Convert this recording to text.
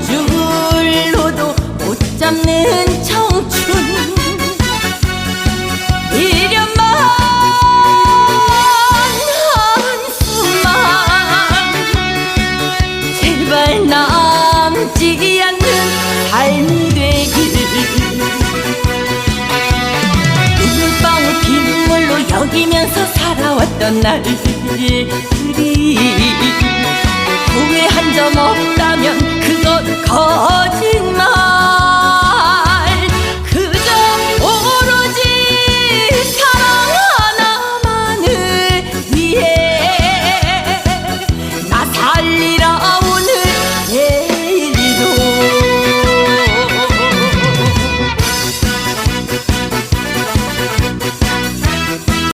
줄로도 못 잡는 청춘. 이련만 한숨만 제발 남지 않는 삶이 되길. 눈물방울 빗물로 여기면서 살아왔던 날들이